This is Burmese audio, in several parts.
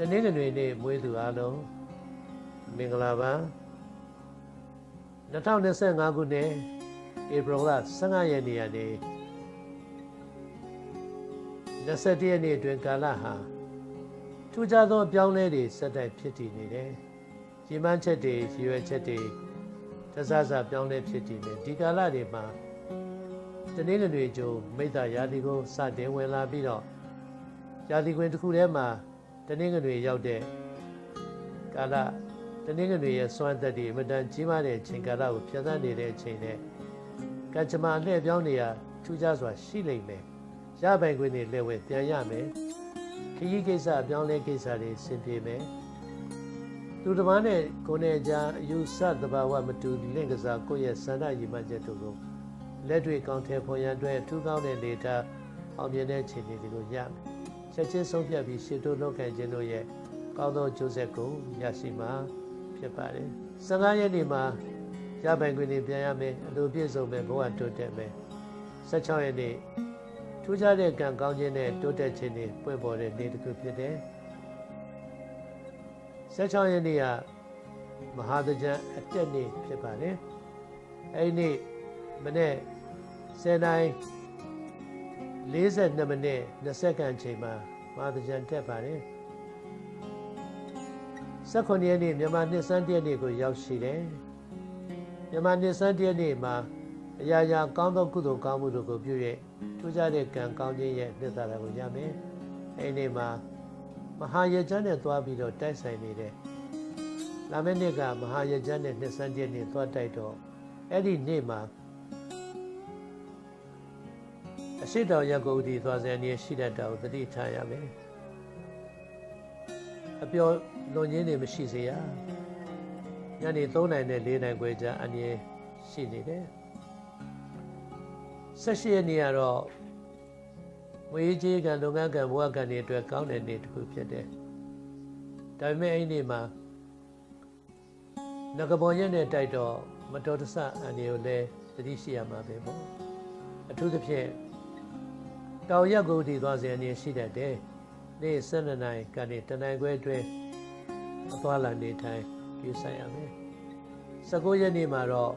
တနင်္ဂနွေနေ့မွေးသူအားလုံးမင်္ဂလာပါ2025ခုနှစ်ဧပြီလ15ရက်နေ့ကနေ21ရက်နေ့အတွင်းကာလဟာထူးခြားသောအပြောင်းလဲတွေဆက်တိုက်ဖြစ်တည်နေတယ်။ရည်မှန်းချက်တွေရည်ရွယ်ချက်တွေတစစပြောင်းလဲဖြစ်တည်နေဒီကာလတွေမှာတနင်္ဂနွေကျိုးမိတ္တရာသီကိုစတင်ဝင်လာပြီးတော့ရာသီခွင်တစ်ခုထဲမှာ တနင်္ဂနွေရောက်တဲ့ကာလတနင်္ဂနွေရဲ့စွမ်းသက်တွေအမတန်ကြီးမားတဲ့အချိန်ကာလကိုဖြတ်သန်းနေတဲ့အချိန်နဲ့ကံကြမ္မာလှည့်ပြောင်းနေရထူးခြားစွာရှိလိမ့်မယ်။ရပိုင်ခွင့်တွေလည်းဝင်ပြန်ရမယ်။ခရီးကိစ္စအပြောင်းလဲကိစ္စတွေဆင်ပြေမယ်။သူတစ်ပါးနဲ့ကိုယ်နဲ့အကြားအယူဆသဘာဝမတူလင့်ကစားကိုယ့်ရဲ့စန္ဒရည်မှတ်ချက်တို့ကိုလက်တွေ့ကောင်းထဲဖော်ရန်အတွက်ထူးကောင်းတဲ့လေတာအောင်မြင်တဲ့အခြေအနေတွေကိုရမယ်။ ချက်ချင်းဆုံးဖြတ်ပြီးရှေ့တို့လောက်ခံခြင်းတို့ရဲ့ကောင်းသောကျိုးဆက်ကိုရရှိမှာဖြစ်ပါတယ်။15ရက်နေ့မှာရပိုင်ခွင့်တွေပြန်ရမယ်အလိုပြည့်စုံမယ်ဘဝတိုးတက်မယ်။16ရက်နေ့ထူးခြားတဲ့ကံကောင်းခြင်းနဲ့တိုးတက်ခြင်းတွေပွင့်ပေါ်တဲ့နေ့တစ်ခုဖြစ်တယ်။16ရက်နေ့ကမဟာသကြံအတက်နေ့ဖြစ်ပါတယ်။အဲဒီနေ့မနေ့10နိုင် 42မိနစ်20စက္ကန့်အချိန်မှာမဟာသကြံတက်ပါတယ်။18ရက်နေ့မြန်မာနှစ်စန်းတရက်နေ့ကိုရောက်ရှိတယ်။မြန်မာနှစ်စန်းတရက်နေ့မှာအရာရာကောင်းသောကုသိုလ်ကောင်းမှုတို့ကိုပြု၍ထူးခြားတဲ့ကံကောင်းခြင်းရဲ့နှစ်သာရကိုရမယ်။အဲဒီနေ့မှာမဟာရကျမ်းနဲ့သွားပြီးတော့တိုက်ဆိုင်နေတဲ့လာမယ့်နှစ်ကမဟာရကျမ်းနဲ့နှစ်စန်းတရက်နေ့သွားတိုက်တော့အဲ့ဒီနေ့မှာ ရှိတော်ရက်ကိုဥတီသွားစံနေရှိတတ်တာကိုသတိထားရမယ်။အပျော်လွန်ခြင်းတွေမရှိစေရညနေ3နိုင်နဲ့4နိုင်ခွဲကြာအနည်းရှိနေတယ်18ရက်နေ့ကတော့ဝေးကြီးကံလုပ်ငန်းကံဘဝကံတွေအတွက်ကောင်းတဲ့နေ့တစ်ခုဖြစ်တယ်ဒါပေမဲ့အဲ့ဒီနေ့မှာငကပေါ်ရက်နဲ့တိုက်တော့မတော်တဆအန်ဒီကိုလည်းသတိရှိရမှာပဲပေါ့အထူးသဖြင့် တောင်ရက်ကိုတည်သွားစေအနေရှိတတ်တယ်နေ့12နိုင်ကနေတနိုင်ခွဲအတွင်းအသွားလာနေထိုင်ပြုဆိုင်ရမယ်19ရက်နေ့မှာတော့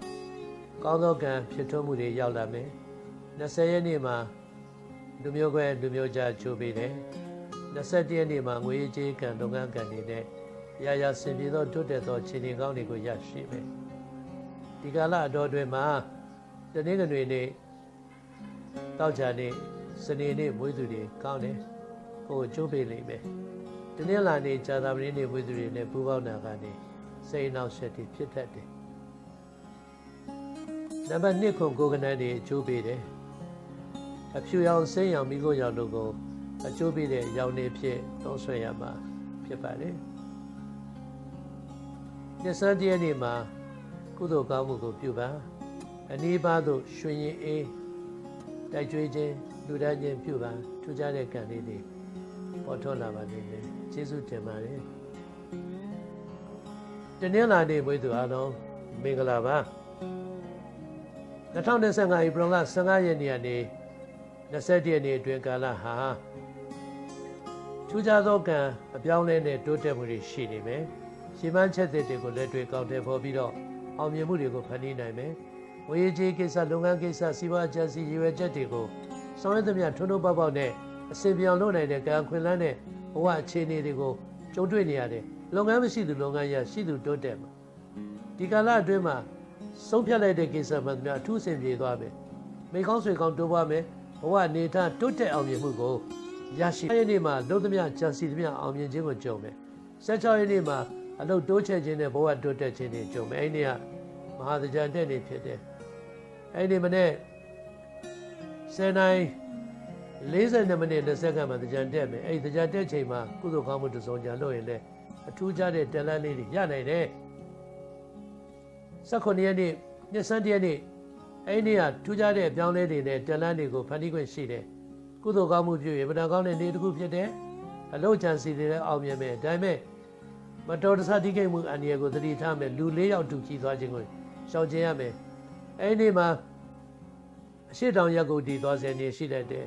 ကောင်းသောကံဖြစ်ထွန်းမှုတွေရောက်လာမယ်20ရက်နေ့မှာလူမျိုးခွဲလူမျိုးကြားချိုးပေးတယ်21ရက်နေ့မှာငွေကြေးကံလုပ်ငန်းကံတွေနဲ့ရာရာဆင်ပြေသောတွတ်တဲ့သောခြေနေကောင်းတွေကိုရရှိမယ်ဒီကာလအတော်တွင်မှာတနင်္ဂနွေနေ့တောက်ကြနေ့ စနေနေ့မွေးသူတွေကောင်းတယ်ကိုကျိုးပေးလိမ့်မယ်။တနင်္လာနေ့ဇာတာပတိနေ့ဝိသုတွေနဲ့ပူပေါင်းတာကနေစိတ်နောက်ဆက်တွေဖြစ်တတ်တယ်။နံပါတ်1ခုကိုကနန်းတွေအကျိုးပေးတယ်။အဖြူရောင်စိမ်းရောင်မိခိုးရောင်တို့ကိုအကျိုးပေးတဲ့ရောင်နေဖြစ်သုံးဆွဲရမှာဖြစ်ပါတယ်။နှစ်စန်းတည်းနေ့မှာကုသိုလ်ကောင်းမှုကိုပြုပါအနည်းပါးသို့ရွှင်ရင်အေးတိုက်ကြွေးခြင်း လူဒန်းခြင်းပြုပါထူးခြားတဲ့ကံလေးတွေပေါ်ထွက်လာပါလိမ့်မယ်ကျေးဇူးတင်ပါတယ်တနင်္လာနေ့မွေးသူအားလုံးမင်္ဂလာပါ2025ဧပြီလ15ရက်နေ့ကနေ21ရက်နေ့အတွင်းကာလဟာထူးခြားသောကံအပြောင်းလဲနဲ့တိုးတက်မှုတွေရှိနေမယ်ရှင်းမှန်းချက်တွေကိုလက်တွေ့ကောက်တယ်ပေါ်ပြီးတော့အောင်မြင်မှုတွေကိုဖန်တီးနိုင်မယ်ဝေးကြီးကိစ္စလုပ်ငန်းကိစ္စစီးပွားအကျစီရည်ရွယ်ချက်တွေကို ဆောင်ရွက်သမျှထွန်းထွန်းပေါက်ပေါက်နဲ့အစီပြောင်လုပ်နိုင်တဲ့ကံခွင်လန်းတဲ့ဘဝအခြေအနေတွေကိုကြုံတွေ့နေရတယ်လုပ်ငန်းမရှိသူလုပ်ငန်းရရှိသူတိုးတက်မှာဒီကာလအတွင်းမှာဆုံးဖြတ်လိုက်တဲ့ကိစ္စမှန်သမျှအထူးအဆင်ပြေသွားမယ်မိကောင်းဆွေကောင်းတိုးပွားမယ်ဘဝအနေထားတိုးတက်အောင်မြင်မှုကိုရရှိတဲ့နေ့မှာလုပ်သမျှကြံစီသမျှအောင်မြင်ခြင်းကိုကြုံမယ်16ရက်နေ့မှာအလုပ်တိုးချဲ့ခြင်းနဲ့ဘဝတိုးတက်ခြင်းတွေကြုံမယ်အဲ့ဒီကမဟာသကြံတဲ့နေ့ဖြစ်တယ်အဲ့ဒီမနေ့10နိုင် 40မိနစ်20စက္ကန့်မှာတကြံတက်မယ်အဲ့ဒီတကြံတက်ချိန်မှာကုသိုလ်ကောင်းမှုတစ်စုံကြံလို့ရင်လည်းအထူးကြတဲ့တလန်းလေးတွေရနိုင်တယ်18ရက်နေ့နှစ်စန်းတရက်နေ့အဲ့ဒီနေ့ကထူးခြားတဲ့အပြောင်းလဲတွေနဲ့တလန်းတွေကိုဖန်တီးခွင့်ရှိတယ်ကုသိုလ်ကောင်းမှုပြုရင်ဗဒံကောင်းတဲ့နေ့တစ်ခုဖြစ်တယ်အလုတ်ချန်စီတွေလည်းအောင်မြင်မယ်ဒါပေမဲ့မတော်တဆတိကိတ်မှုအန္တရာယ်ကိုသတိထားမယ်လူ၄ယောက်တူကြည်သွားခြင်းကိုရှောင်ကျဉ်ရမယ်အဲ့ဒီနေ့မှာအရှိတောင်ရက်ကိုတည်သွားစေနေရှိတတ်တယ်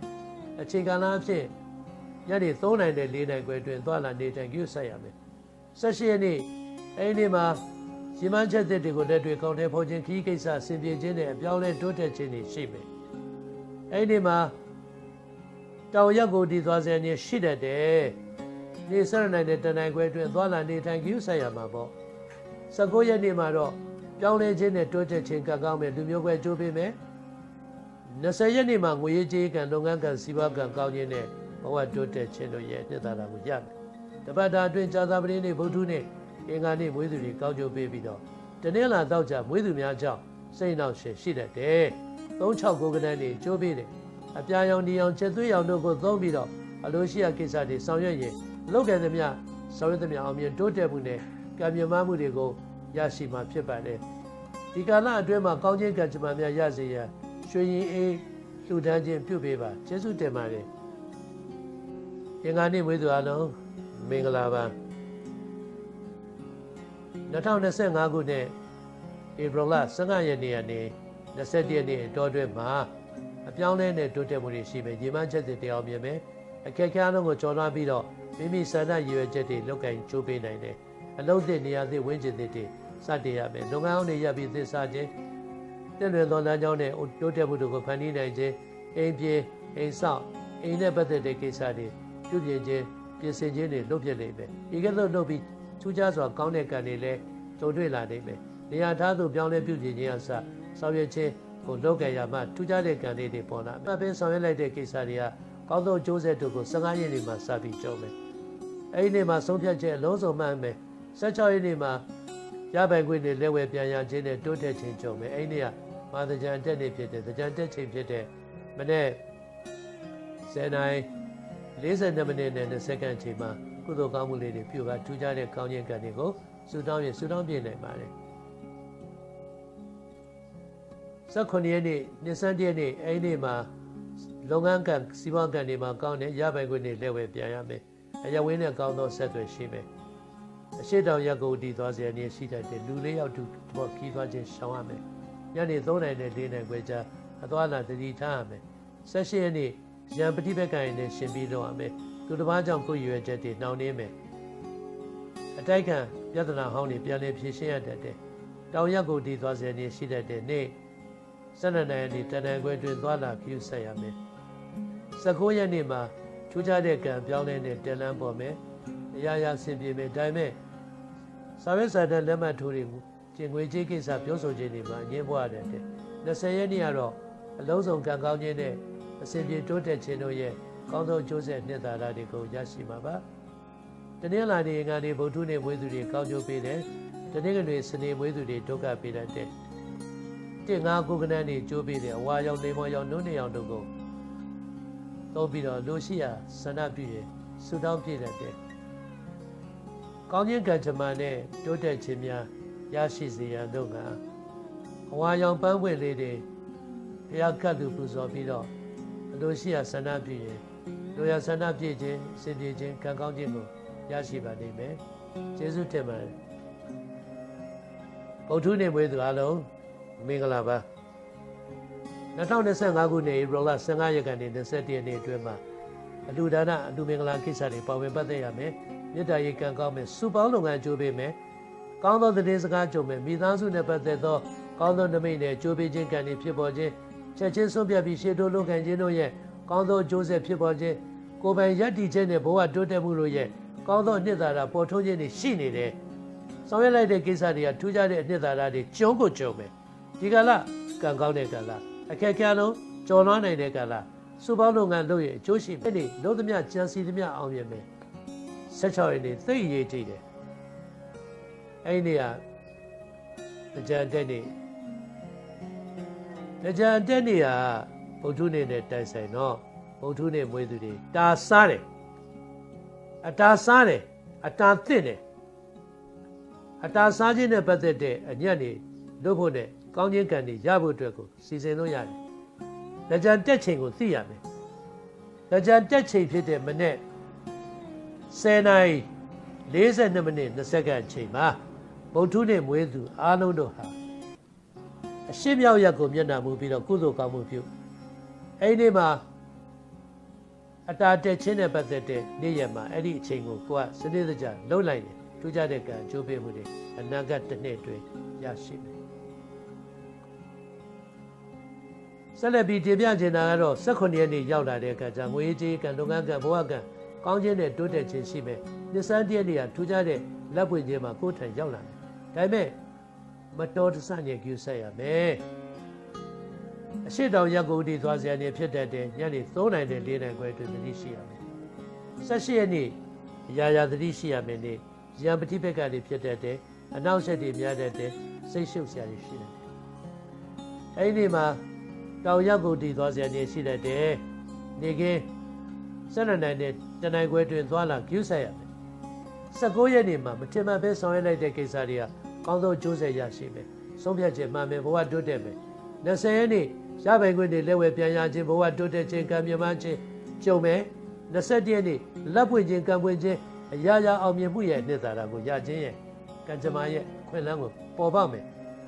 အချိန်ကာလအဖြစ်ညနေ3နိုင်နဲ့4နိုင်ခွဲအတွင်းသွားလာနေထိုင်ကြည့်ဆက်ရမယ်18ရက်နေ့အဲဒီနေ့မှာရှင်မချက်တဲ့တွေကိုလက်တွေကောင်းတဲ့ဖော်ခြင်းခီးကိစ္စဆင်ပြေခြင်းနဲ့အပြောင်းလဲတိုးတက်ခြင်းတွေရှိမယ်အဲဒီနေ့မှာတောင်ရက်ကိုဒီသွားစေနေရှိတတ်တယ်နေစရနိုင်တဲ့တနိုင်ခွဲအတွင်းသွားလာနေထိုင်ကြည့်ဆက်ရမှာပေါ့19ရက်နေ့မှာတော့ပြောင်းလဲခြင်းနဲ့တိုးတက်ခြင်းကကောင်းမယ်လူမျိုးပဲကြိုးပေးမယ် 20ရက်နေ့မှာငွေရေးကြေးကံလုပ်ငန်းကံစီးပွားကံကောင်းခြင်းနဲ့ဘဝတိုးတက်ခြင်းတို့ရဲ့နှစ်သာရကိုရမယ်တပတ်တာအတွင်းဇာတာပတိနေ့ဗုဒ္ဓနေ့အင်္ဂါနေ့မွေးသူတွေကောင်းကျိုးပေးပြီးတော့တနင်္လာတော့ကြမွေးသူများကြောင့်စိတ်နှောက်ရှင်ရှိတတ်တယ်369ကနန်းနေကျိုးပေးတယ်အပြာရောင်ဒီရောင်ချက်သွေးရောင်တို့ကိုသုံးပြီးတော့အလိုရှိရကိစ္စတွေဆောင်ရွက်ရင်လုပ်ကြတဲ့မြဆောင်ရွက်တဲ့မြအောင်မြင်တိုးတက်မှုနဲ့ကံမြမမှုတွေကိုရရှိမှာဖြစ်ပါတယ်ဒီကာလအတွင်းမှာကောင်းခြင်းကံကြမ္မာများရစေရန် ရွှေရင်အေးလှူဒန်းခြင်းပြုပေးပါကျေးဇူးတင်ပါတယ်အင်္ဂါနေ့မွေးသူအလုံးမင်္ဂလာပါ2025ခုနှစ်ဧပြီလ15ရက်နေ့ကနေ21ရက်နေ့အတော်အတွင်းမှာအပြောင်းလဲနဲ့တိုးတက်မှုတွေရှိမယ်ညီမချက်တွေတရားမြင်မယ်အခက်အခဲအလုံးကိုကျော်လွှားပြီးတော့မိမိဆန္ဒရည်ရွယ်ချက်တွေလောက်ကင်ချိုးပေးနိုင်တယ်အလုံးသစ်နေရာသစ်ဝင်းကျင်သစ်တွေစတင်ရမယ်လုပ်ငန်းအောင်တွေရပ်ပြီးသစ္စာချင်း တင့်လွင်သောလမ်းကြောင်းနဲ့တိုးတက်မှုတွေကိုဖန်တီးနိုင်ခြင်းအိမ်ပြေအိမ်ဆောက်အိမ်နဲ့ပတ်သက်တဲ့ကိစ္စတွေပြုပြင်ခြင်းပြင်ဆင်ခြင်းတွေလုပ်ပြနေမယ်ဒီကဲ့သို့လုပ်ပြီးထူးခြားစွာကောင်းတဲ့ကံတွေလည်းကြုံတွေ့လာနိုင်မယ်နေရာထားသို့ပြောင်းလဲပြုပြင်ခြင်းအစဆောင်ရွက်ခြင်းကိုလုပ်ကြရမှထူးခြားတဲ့ကံတွေပေါ်လာမယ်အပင်ဆောင်ရွက်လိုက်တဲ့ကိစ္စတွေကကောင်းသောကျိုးဆက်တို့ကို15ရက်နေမှစပြီးကြုံမယ်အဲ့ဒီနေ့မှာဆုံးဖြတ်ချက်အလုံးစုံမှန်မယ်16ရက်နေ့မှာရပိုင်ခွင့်တွေလက်ဝဲပြန်ရခြင်းနဲ့တိုးတက်ခြင်းကြုံမယ်အဲ့ဒီနေ့က မာသကြံတက်နေဖြစ်တဲ့သကြံတက်ချိန်ဖြစ်တဲ့မနေ့10နိုင်42မိနစ်နဲ့20စက္ကန့်ချိန်မှာကုသိုလ်ကောင်းမှုလေးတွေပြုပါထူးခြားတဲ့ကောင်းခြင်းကံတွေကိုဆုတောင်းရင်ဆုတောင်းပြနိုင်ပါတယ်18ရက်နေ့22ရက်နေ့အဲ့ဒီနေ့မှာလုပ်ငန်းကံစီးပွားကံတွေမှာကောင်းတဲ့ရပိုင်ခွင့်တွေလက်ဝဲပြန်ရမယ်အရဝင်းနဲ့ကောင်းသောဆက်သွယ်ရှိမယ်အရှိတောင်ရက်ကိုတည်သွားစေအနေရှိတတ်တဲ့လူလေးယောက်တူတော့ခီးသွားခြင်းရှောင်ရမယ် ညနေ3နိုင်နဲ့4နိုင်ခွဲကြားအသွားလာတတိထားရမယ်18ရက်နေ့ရံပฏิပက္ခရင်နဲ့ရှင်ပြီးတော့ရမယ်သူတစ်ပါးကြောင့်ကိုယ်ရွယ်ချက်တွေနှောင့်နှင်းမယ်အတိုက်ခံပြဿနာဟောင်းတွေပြန်လည်ဖြေရှင်းရတတ်တယ်တောင်ရက်ကိုတည်သွားစေအနေရှိတတ်တဲ့နေ့12နိုင်နေ့တဏ္ဍခွဲတွင်သွားလာပြုဆက်ရမယ်19ရက်နေ့မှာထူးခြားတဲ့ကံပြောင်းလဲတဲ့တန်လန်းပေါ်မယ်အရာရာဆင်ပြေမယ်ဒါပေမဲ့စာရွက်စာတမ်းလက်မှတ်ထိုးတွေကျ င်ငွေကြေးကိစ္စပြောဆိုခြင်းတွေမှာအငင်းပွားတယ်20ရက်နေ့ကတော့အလုံးစုံကံကောင်းခြင်းနဲ့အစဉ်ပြေတိုးတက်ခြင်းတို့ရဲ့ကောင်းသောကျိုးဆက်နှစ်သာရတွေကိုရရှိမှာပါတနင်္လာနေ့ငါနေ့ဗုဒ္ဓနေ့မွေးသူတွေကောင်းကျိုးပေးတယ်တနင်္ဂနွေစနေမွေးသူတွေဒုက္ခပေးတတ်တယ်တင်ငါကုကနန်းနေကျိုးပေးတယ်အဝါရောင်နေမောရောင်နုနေရောင်တို့ကိုသုံးပြီးတော့လူရှိရာဆန္ဒပြုရဆူတောင်းပြည့်တတ်တယ်ကောင်းခြင်းကံကြမ္မာနဲ့တိုးတက်ခြင်းများ ရရှိစေရန်တို့ကအဝါရောင်ပန်းပွင့်လေးတွေဘုရားကတ်သူပူဇော်ပြီးတော့အလိုရှိရာဆန္ဒပြုရင်လိုရာဆန္ဒပြည့်ခြင်းစင်ပြေခြင်းကံကောင်းခြင်းကိုရရှိပါလိမ့်မယ်ကျေးဇူးတင်ပါတယ်ဗုဒ္ဓနေမွေးသူအလုံးမင်္ဂလာပါ2025ခုနှစ်ဧပြီလ15ရက်ကနေ21ရက်နေ့အတွင်းမှာအလူဒါနအလူမင်္ဂလာကိစ္စတွေပါဝင်ပတ်သက်ရမယ်မေတ္တာရေးကံကောင်းမယ်စုပေါင်းလုပ်ငန်းကြိုးပေးမယ် ကောင်းသောသတင်းစကားကြုံမယ်မိသားစုနဲ့ပတ်သက်သောကောင်းသောနမိတ်နဲ့ကြိုးပေးခြင်းကံတွေဖြစ်ပေါ်ခြင်းချက်ချင်းဆုံးဖြတ်ပြီးရှေ့တိုးလုပ်ခံခြင်းတို့ရဲ့ကောင်းသောကြိုးဆက်ဖြစ်ပေါ်ခြင်းကိုယ်ပိုင်ရည်တည်ခြင်းနဲ့ဘဝတိုးတက်မှုတို့ရဲ့ကောင်းသောအနှစ်သာရပေါ်ထွန်းခြင်းတွေရှိနေတယ်ဆောင်ရွက်လိုက်တဲ့ကိစ္စတွေကထူးခြားတဲ့အနှစ်သာရတွေကျုံးကိုကျုံမယ်ဒီကလာကံကောင်းတဲ့ကလာအခက်အခဲလုံးကျော်လွှားနိုင်တဲ့ကလာစုပေါင်းလုပ်ငန်းလုပ်ရင်အကျိုးရှိမယ်ဒီလုံးသမျှကြံစီသမျှအောင်မြင်မယ်16ရက်နေ့သိရေးကြည့်တယ် အဲ့ဒီကကြံတဲ့နေ့ကြံတဲ့နေ့ကဗုဒ္ဓနေ့နဲ့တိုက်ဆိုင်တော့ဗုဒ္ဓနေ့မွေးသူတွေတာစားတယ်အတာစားတယ်အတာသင့်တယ်အတာစားခြင်းနဲ့ပတ်သက်တဲ့အညံ့နေလို့ဖို့နဲ့ကောင်းခြင်းကံတွေရဖို့အတွက်ကိုစီစဉ်လို့ရတယ်။လက်ကြံတက်ချိန်ကိုသိရမယ်။လက်ကြံတက်ချိန်ဖြစ်တဲ့မနေ့10နာရီ42မိနစ်20စက္ကန့်အချိန်မှာ ဗုဒ္ဓနဲ့မွေးသူအားလုံးတို့ဟာအရှင်းမြောက်ရက်ကိုမျက်နှာမူပြီးတော့ကုသိုလ်ကောင်းမှုပြုအဲ့ဒီမှာအတာတက်ချင်းနဲ့ပတ်သက်တဲ့နေ့ရက်မှာအဲ့ဒီအချိန်ကိုကိုကစနစ်တကျလှုပ်လိုက်တယ်ထူးခြားတဲ့ကံအကျိုးပေးမှုတွေအနာဂတ်တစ်နှစ်အတွင်းရရှိမယ်ဆက်လက်ပြီးတင်ပြချင်တာကတော့18ရက်နေ့ရောက်လာတဲ့အခါကျငွေကြေးကံလုပ်ငန်းကံဘဝကံကောင်းခြင်းနဲ့တိုးတက်ခြင်းရှိမယ်နှစ်စန်းတည့်နေ့ကထူးခြားတဲ့လက်ပွင့်ခြင်းမှာကိုယ်ထံရောက်လာတယ် ဒါပေမဲ့မတော်တဆညက်ကျူးဆက်ရမယ်အရှိတောင်ရက်ကုန်တီသွားစရာနေဖြစ်တတ်တဲ့ညနေ3နိုင်တဲ့4နိုင်ခွဲအတွင်းသတိရှိရမယ်18ရက်နေ့ရာရာသတိရှိရမယ်နေ့ရံပတိဘက်ကတွေဖြစ်တတ်တဲ့အနောက်ဆက်တွေများတတ်တဲ့စိတ်ရှုပ်စရာတွေရှိတယ်အဲ့ဒီမှာတောင်ရက်ကုန်တီသွားစရာနေရှိတတ်တဲ့နေကင်းဆက်လက်နိုင်တဲ့တနိုင်ခွဲတွင်သွားလာကျူးဆက်ရမယ်19ရက်နေ့မှာမထင်မှတ်ပဲဆောင်ရွက်လိုက်တဲ့ကိစ္စတွေက ကောင်းသောကျိုးဆက်ရရှိမယ်ဆုံးဖြတ်ချက်မှန်မယ်ဘဝတိုးတက်မယ်20ရက်နေ့ရပိုင်ခွင့်တွေလက်ဝဲပြန်ရခြင်းဘဝတိုးတက်ခြင်းကံမြမခြင်းကြုံမယ်21ရက်နေ့လက်ပွင့်ခြင်းကံပွင့်ခြင်းအရာရာအောင်မြင်မှုရဲ့နှစ်သာရကိုရခြင်းရဲ့ကံကြမ္မာရဲ့ခွင့်လန်းကိုပေါ်ပေါက်မယ်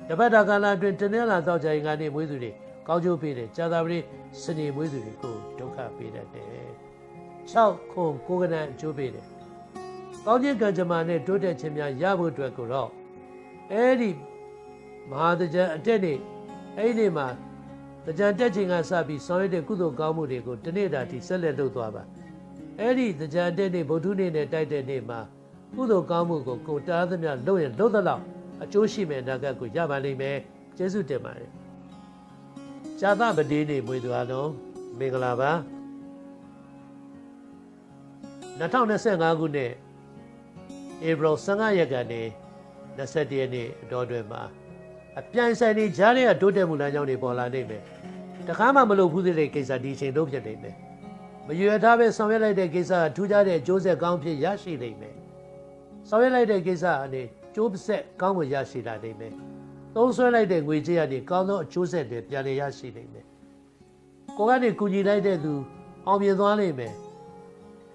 တပတ်တာကာလအတွင်းတနင်္လာတော့ကြရင်ကနေမွေးသူတွေကောင်းကျိုးပေးတယ်ကြာသာပတိစနေမွေးသူတွေကိုဒုက္ခပေးတတ်တယ်6ခုကိုကနန်အကျိုးပေးတယ်ကောင်းခြင်းကံကြမ္မာနဲ့တိုးတက်ခြင်းများရဖို့အတွက်ကိုတော့ အဲ့ဒီမဟာတကြံအတက်နေ့အဲ့ဒီနေ့မှာတကြံတက်ခြင်းကစပြီးဆောင်ရွက်တဲ့ကုသိုလ်ကောင်းမှုတွေကိုတနေ့တာထိဆက်လက်လုပ်သွားပါအဲ့ဒီတကြံတက်နေ့ဗုဒ္ဓနေ့နဲ့တိုက်တဲ့နေ့မှာကုသိုလ်ကောင်းမှုကိုကိုတားသမျှလုပ်ရင်လုပ်သလောက်အကျိုးရှိမယ်အနာဂတ်ကိုရပါလိမ့်မယ်ကျေးဇူးတင်ပါတယ်ဇာသပတိနေ့မွေးသူအားလုံးမင်္ဂလာပါ2025ခုနှစ်ဧပြီ15ရက်ကနေ 21ရက်နေ့အတော်တွင်မှာအပြိုင်ဆိုင်နေကြားတဲ့တိုးတက်မှုလမ်းကြောင်းတွေပေါ်လာနေမယ်တခါမှမလုပ်ဘူးတဲ့ကိစ္စဒီအချိန်လုံးဖြစ်နေမယ်မရွယ်ထားပဲဆောင်ရွက်လိုက်တဲ့ကိစ္စကထူးခြားတဲ့အကျိုးဆက်ကောင်းဖြစ်ရရှိနေမယ်ဆောင်ရွက်လိုက်တဲ့ကိစ္စအနေကျိုးဆက်ကောင်းကိုရရှိလာနေမယ်သုံးဆွဲလိုက်တဲ့ငွေကြေးကနေကောင်းသောအကျိုးဆက်တွေပြန်လည်ရရှိနေမယ်ကိုကနေကူညီလိုက်တဲ့သူအောင်မြင်သွားလိမ့်မယ်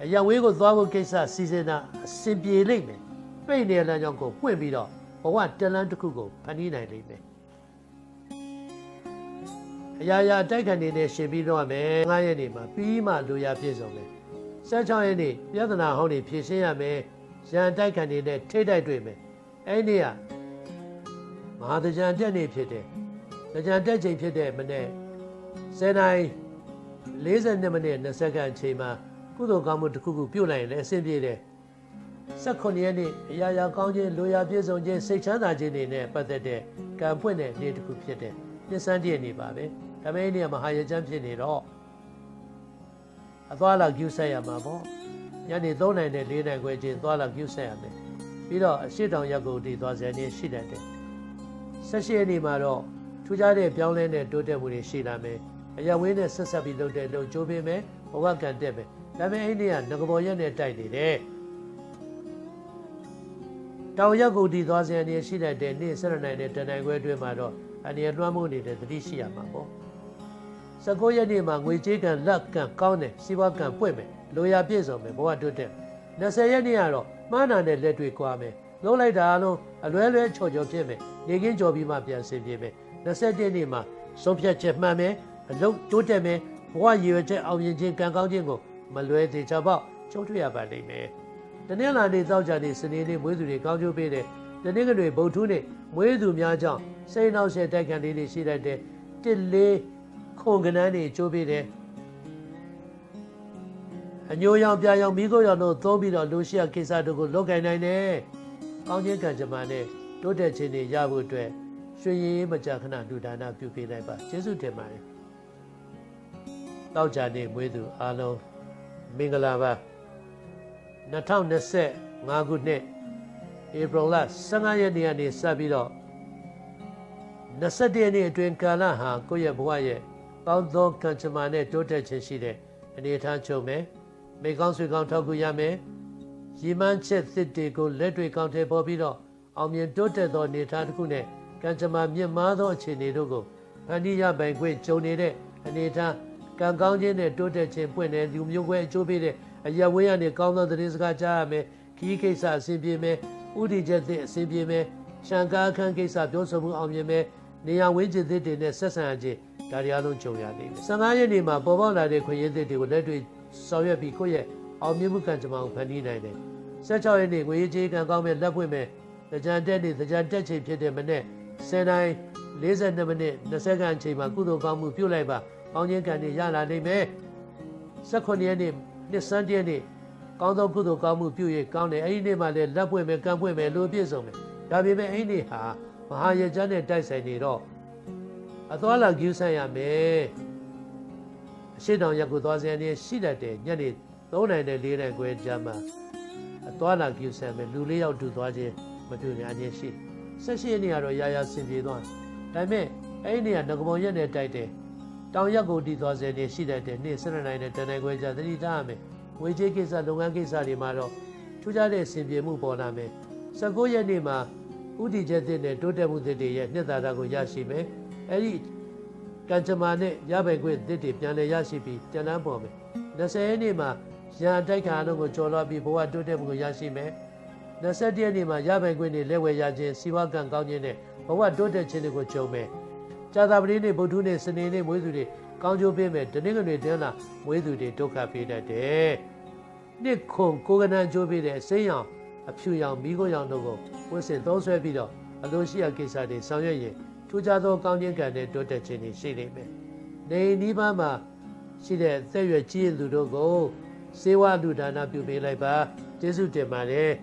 အရာဝေးကိုသွားဖို့ကိစ္စစီစဉ်တာအဆင်ပြေလိမ့်မယ် ပိတ်နေတဲ့လမ်းကြောင်းကိုပွင့်ပြီးတော့ဘဝတလန်းတစ်ခုကိုဖန်တီးနိုင်လိမ့်မယ်အရာရာတိုက်ခံနေတဲ့ရှင်ပြီးတော့မယ်9ရက်နေမှာပြီးမှလူရပြည့်စုံမယ်16ရက်နေပြဿနာဟောင်းနေဖြေရှင်းရမယ်ရန်တိုက်ခံနေတဲ့ထိတ်တိုက်တွေ့မယ်အဲ့ဒီကမဟာတကြံတက်နေဖြစ်တယ်တကြံတက်ချိန်ဖြစ်တဲ့မနေ့10နိုင်42မိနစ်20စက္ကန့်အချိန်မှာကုသိုလ်ကောင်းမှုတစ်ခုခုပြုတ်လိုက်ရင်လည်းအဆင်ပြေတယ် 18ရက်နေ့အရာရာကောင်းခြင်းလိုရာပြည့်စုံခြင်းစိတ်ချမ်းသာခြင်းတွေနဲ့ပတ်သက်တဲ့ကံဖွင့်တဲ့နေ့တစ်ခုဖြစ်တဲ့နှစ်စန်းတည့်နေ့ပါပဲဒါပေမဲ့နေ့မဟာရကျမ်းဖြစ်နေတော့အသွားလာကျူးဆက်ရမှာပေါ့ညနေ3နိုင်နဲ့4နိုင်ခွဲချင်းသွားလာကျူးဆက်ရမယ်ပြီးတော့အရှိတောင်ရက်ကိုတည်သွားစနေရှိတတ်တယ်18ရက်နေ့မှာတော့ထူးခြားတဲ့ပြောင်းလဲတဲ့တိုးတက်မှုတွေရှိလာမယ်အရဝင်းနဲ့ဆက်ဆက်ပြီးလုပ်တဲ့လုပ်ကြိုးပေးမယ်ဘဝကံတက်မယ်ဒါပေမဲ့အဲ့ဒီကငကဘောရက်နဲ့တိုက်နေတယ် တောင်ရက်ကိုတည်သွားစဉ်အနေရှိတဲ့တဲ့နေ့ဆက်ရနိုင်တဲ့တန်တိုင်ခွဲအတွင်းမှာတော့အနေလွှမ်းမိုးနေတဲ့သတိရှိရမှာပေါ့19ရက်နေ့မှာငွေကြေးကံလက်ကံကောင်းတယ်စီးပွားကံပွင့်မယ်လိုရာပြည့်စုံမယ်ဘဝတိုးတက်20ရက်နေ့ကတော့မှားနာတဲ့လက်တွေကွာမယ်လုံးလိုက်တာအလုံးအလွဲလွဲချော်ချော်ဖြစ်မယ်နေကင်းကြော်ပြီးမှပြန်ဆင်ပြေမယ်27နေ့မှာဆုံးဖြတ်ချက်မှန်မယ်အလုပ်တိုးတက်မယ်ဘဝရည်ရွယ်ချက်အောင်မြင်ခြင်းကံကောင်းခြင်းကိုမလွဲသေးချပေါက်ကျုံးထွေရပါလိမ့်မယ် တနင်္လာနေ့သောကြာနေ့စနေနေ့မွေးသူတွေကောင်းကျိုးပေးတဲ့တနင်္ဂနွေဗုဒ္ဓနေ့မွေးသူများကြောင့်စိတ်နှောက်ရှက်တိုက်ခံလေးတွေရှိတတ်တဲ့တစ်လေးခွန်ကနန်းတွေကျိုးပေးတယ်အညိုရောင်ပြရောင်မိခိုးရောင်တို့သုံးပြီးတော့လူရှိရကိစ္စတို့ကိုလုပ်ကိုင်နိုင်တယ်။ကောင်းခြင်းကံကြမ္မာနဲ့တိုးတက်ခြင်းတွေရဖို့အတွက်ရွှေရည်မကြာခဏလူဒါနပြုပေးလိုက်ပါကျေးဇူးတင်ပါတယ်။တောက်ကြနေမွေးသူအားလုံးမင်္ဂလာပါ 2025ခုနှစ်ဧပြီလ15ရက်နေ့ကနေစပြီးတော့21ရက်နေ့အတွင်းကာလဟာကိုယ့်ရဲ့ဘဝရဲ့ကောင်းသောကံကြမ္မာနဲ့တိုးတက်ခြင်းရှိတဲ့အနေအထားချုပ်မယ်မိကောင်းဆွေကောင်းထောက်ကူရမယ်ရည်မှန်းချက်သစ်တွေကိုလက်တွေကောင်းထဲပေါ်ပြီးတော့အောင်မြင်တိုးတက်သောအနေအထားတစ်ခုနဲ့ကံကြမ္မာမြင့်မားသောအခြေအနေတို့ကိုဖန်တီးရပိုင်ခွင့်ကြုံနေတဲ့အနေအထားကံကောင်းခြင်းနဲ့တိုးတက်ခြင်းပွင့်တဲ့လူမျိုးကွဲအကျိုးပေးတဲ့ အရဝေးရနေကောင်းသောသတင်းစကားကြားရမယ်ခီးကိစ္စအဆင်ပြေမယ်ဥတီချက်သစ်အဆင်ပြေမယ်ရှံကားအခန်းကိစ္စပြောဆိုမှုအောင်မြင်မယ်နေရာဝင်းကျင်သစ်တွေနဲ့ဆက်ဆံခြင်းဒါတွေအလုံးကြုံရနေတယ်။15ရက်နေ့မှာပေါ်ပေါက်လာတဲ့ခွင့်ရသစ်တွေကိုလက်တွေ့ဆောင်ရွက်ပြီးကိုယ့်ရဲ့အောင်မြင်မှုကံကြမ္မာကိုဖန်တီးနိုင်တယ်16ရက်နေ့ငွေကြေးကံကောင်းမဲ့လက်ပွင့်မဲ့ကြံတက်နေ့ကြံတက်ချိန်ဖြစ်တဲ့မနေ့10တိုင်း42မိနစ်20ခန့်အချိန်မှာကုသိုလ်ကောင်းမှုပြုလိုက်ပါကောင်းခြင်းကံတွေရလာနိုင်မယ်18ရက်နေ့ နှစ်စန်းတရက်နေ့ကောင်းသောကုသိုလ်ကောင်းမှုပြုရကောင်းတယ်အဲ့ဒီနေ့မှလည်းလက်ပွင့်မယ်ကံပွင့်မယ်လို့ပြည့်စုံမယ်ဒါပေမဲ့အဲ့ဒီနေ့ဟာမဟာရကြနဲ့တိုက်ဆိုင်နေတော့အသွားလာကျူးဆန့်ရမယ်အရှိတောင်ရက်ကိုသွားစရာနေရှိတတ်တယ်ညနေ3နိုင်နဲ့4နိုင်ခွဲကြာမှာအသွားလာကျူးဆန့်မယ်လူလေးယောက်တူသွားခြင်းမပြုညာခြင်းရှိဆက်ရှိနေရတော့ရာရာဆင်ပြေသွားဒါပေမဲ့အဲ့ဒီနေရာငကမောင်ရက်နဲ့တိုက်တယ် တောင်ရက်ကိုတီသွားစရာနေရှိတတ်တယ်နေ့7နိုင်နဲ့တနိုင်ခွဲကြာသတိထားရမယ်ဝေချေကိစ္စလုပ်ငန်းကိစ္စတွေမှာတော့ထူးခြားတဲ့ဆင်ပြေမှုပေါ်လာမယ်19ရက်နေ့မှာဥတီချက်တဲ့တိုးတက်မှုတွေရဲ့နှစ်သာရကိုရရှိမယ်အဲ့ဒီကံကြမ္မာနဲ့ရပိုင်ခွင့်တစ်တွေပြန်လည်ရရှိပြီးတန်တန်းပေါ်မယ်20ရက်နေ့မှာရန်တိုက်ခါလုံးကိုကျော်လွှားပြီးဘဝတိုးတက်မှုကိုရရှိမယ်21ရက်နေ့မှာရပိုင်ခွင့်တွေလက်ဝယ်ရခြင်းစီဝါကံကောင်းခြင်းနဲ့ဘဝတိုးတက်ခြင်းတွေကိုကြုံမယ် ကြာသာပတိနေ့ဗုဒ္ဓနေ့စနေနေ့မွေးသူတွေကောင်းကျိုးပေးမယ်တနင်္ဂနွေတင်းလာမွေးသူတွေဒုက္ခပေးတတ်တယ်နှစ်ခွန်ကိုကနန်ကျိုးပေးတဲ့အစိမ်းရောင်အဖြူရောင်မိခိုးရောင်တို့ကိုဝတ်ဆင်သုံးဆွဲပြီးတော့အလိုရှိရာကိစ္စတွေဆောင်ရွက်ရင်ထူးခြားသောကောင်းခြင်းကံနဲ့တိုးတက်ခြင်းတွေရှိနေမယ်။နေနီးပါးမှာရှိတဲ့သက်ရွယ်ကြီးသူတို့ကိုစေဝလူဒါနပြုပေးလိုက်ပါကျေးဇူးတင်ပါတယ်။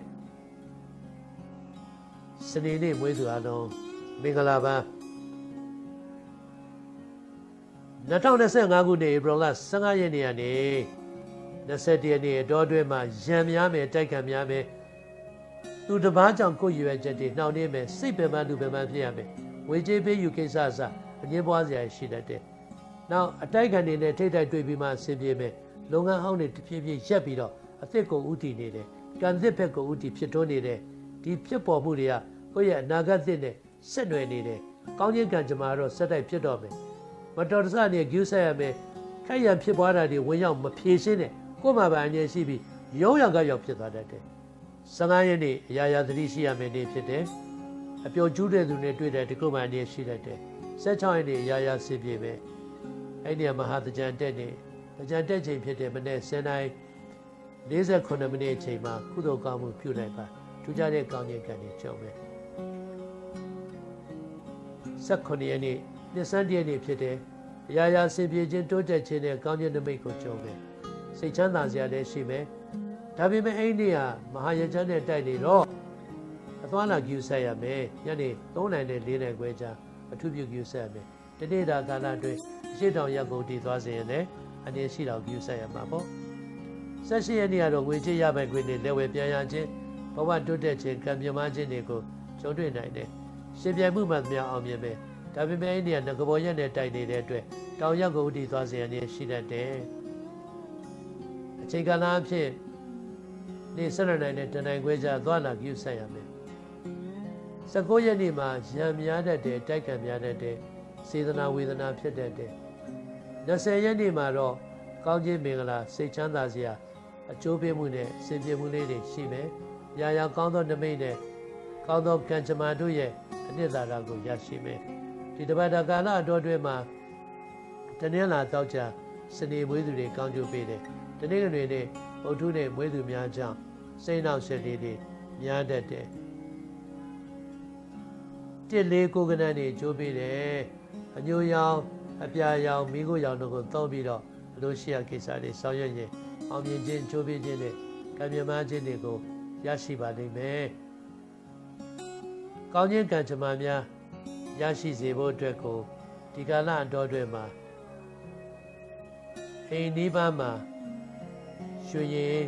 စနေနေ့မွေးသူအလုံးမင်္ဂလာပါ 2025ခုနှစ်ဧပြီလ15ရက်နေ့ကနေ21ရက်နေ့အတော်အတွင်းမှာရံများမယ်တိုက်ခံများမယ်သူတပားကြောင့်ကိုယ်ရွယ်ချက်တွေနှောင့်နှေးမယ်စိတ်ပင်ပန်းလူပင်ပန်းဖြစ်ရမယ်ဝေကြေးပေးယူကိစ္စအစအငင်းပွားစရာရှိတတ်တယ်နောက်အတိုက်ခံတွေနဲ့ထိတ်တိုက်တွေ့ပြီးမှဆင်ပြေမယ်လုပ်ငန်းဟောင်းတွေတဖြည်းဖြည်းရက်ပြီးတော့အသစ်ကိုဥတည်နေတယ်ကံသစ်ဘက်ကိုဥတည်ဖြစ်ထွန်းနေတယ်ဒီဖြစ်ပေါ်မှုတွေကကိုယ့်ရဲ့အနာဂတ်သစ်နဲ့ဆက်နွယ်နေတယ်ကောင်းခြင်းကံကြမ္မာတော့ဆက်တိုက်ဖြစ်တော့မယ် မတော်တဆနဲ့ကျူးဆက်ရမယ်ခိုက်ရန်ဖြစ်ပွားတာတွေဝင်ရောက်မဖြေရှင်းနဲ့ကိုယ်မှာပါအငြင်းရှိပြီးရုံးရံကရောက်ဖြစ်သွားတတ်တယ်15ရက်နေ့အရာရာသတိရှိရမယ်နေ့ဖြစ်တယ်။အပျော်ကျူးတဲ့သူနဲ့တွေ့တဲ့ဒီကုမှန်နေ့ရှိတတ်တယ်။16ရက်နေ့အရာရာစီပြေပဲ။အဲ့ဒီမဟာတကြံတက်နေတကြံတက်ချိန်ဖြစ်တဲ့မနေ့10နိုင်48မိနစ်အချိန်မှာကုသိုလ်ကောင်းမှုပြုလိုက်ပါထူးခြားတဲ့ကောင်းခြင်းကံတွေကြုံမယ်။18ရက်နေ့ နှစ်ဆန်းတရက်နေ့ဖြစ်တဲ့အရာရာစင်ပြေခြင်းတိုးတက်ခြင်းနဲ့ကောင်းခြင်းနမိတ်ကိုကြုံမယ်။စိတ်ချမ်းသာစရာလည်းရှိမယ်။ဒါပေမဲ့အဲ့ဒီနေ့ဟာမဟာရချမ်းနဲ့တိုက်နေတော့အသွားလာကျူဆက်ရမယ်ညနေ3နိုင်နဲ့4နိုင်ခွဲကြာအထူးပြုကျူဆက်ရမယ်တနေ့တာကာလအတွင်းအရှိတောင်ရက်ကိုတည်သွားစေရင်လည်းအနေရှိတော်ကျူဆက်ရမှာပေါ့ဆက်ရှိရနေ့ကတော့ငွေကြေးရပိုင်ခွင့်တွေလက်ဝဲပြန်ရခြင်းဘဝတိုးတက်ခြင်းကံပြမခြင်းတွေကိုကြုံတွေ့နိုင်တယ်ရှင်ပြိုင်မှုမှသမျှအောင်မြင်မယ် ဒါပေမဲ့အဲ့ဒီကငကဘောရက်နဲ့တိုက်နေတဲ့အတွက်တောင်ရက်ကိုတည်သွားစေရနေရှိတတ်တယ်အချိန်ကာလအဖြစ်နေ့12နိုင်နဲ့တနိုင်ခွဲကြာသွားလာပြုဆက်ရမယ်19ရက်နေ့မှာရံများတတ်တယ်တိုက်ခံများတတ်တယ်စေတနာဝေဒနာဖြစ်တတ်တယ်20ရက်နေ့မှာတော့ကောင်းခြင်းမင်္ဂလာစိတ်ချမ်းသာစရာအကျိုးပေးမှုနဲ့စင်ပြေမှုလေးတွေရှိမယ်။ရာရာကောင်းသောနမိတ်နဲ့ကောင်းသောကံကြမ္မာတို့ရဲ့အနှစ်သာရကိုရရှိမယ်။ ဒီတပတ်တာကာလအတော်တွင်မှာတနင်္လာတောက်ကြစနေမွေးသူတွေကောင်းကျိုးပေးတယ်။တနင်္ဂနွေနေ့ဗုဒ္ဓနဲ့မွေးသူများကြောင့်စိတ်နောက်ဆက်လေးတွေများတတ်တယ်တစ်လေးကိုကနန်းနေကြိုးပေးတယ်အညိုရောင်အပြာရောင်မိခိုးရောင်တို့ကိုသုံးပြီးတော့ဘလို့ရှိရကိစ္စတွေဆောင်ရွက်ရင်အောင်မြင်ခြင်းကြိုးပေးခြင်းနဲ့ကံမြမခြင်းတွေကိုရရှိပါလိမ့်မယ်ကောင်းခြင်းကံကြမ္မာများ ရရှိစေဖို့အတွက်ကိုဒီကာလအတော်တွင်မှာအိမ်ဒီပန်းမှာရွှေရင်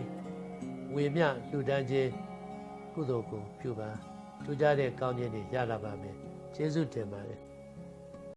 ဝေမျှလှူဒန်းခြင်းကုသိုလ်ကိုပြုပါထူးခြားတဲ့ကောင်းခြင်းတွေရလာပါမယ်ကျေးဇူးတင်ပါတယ်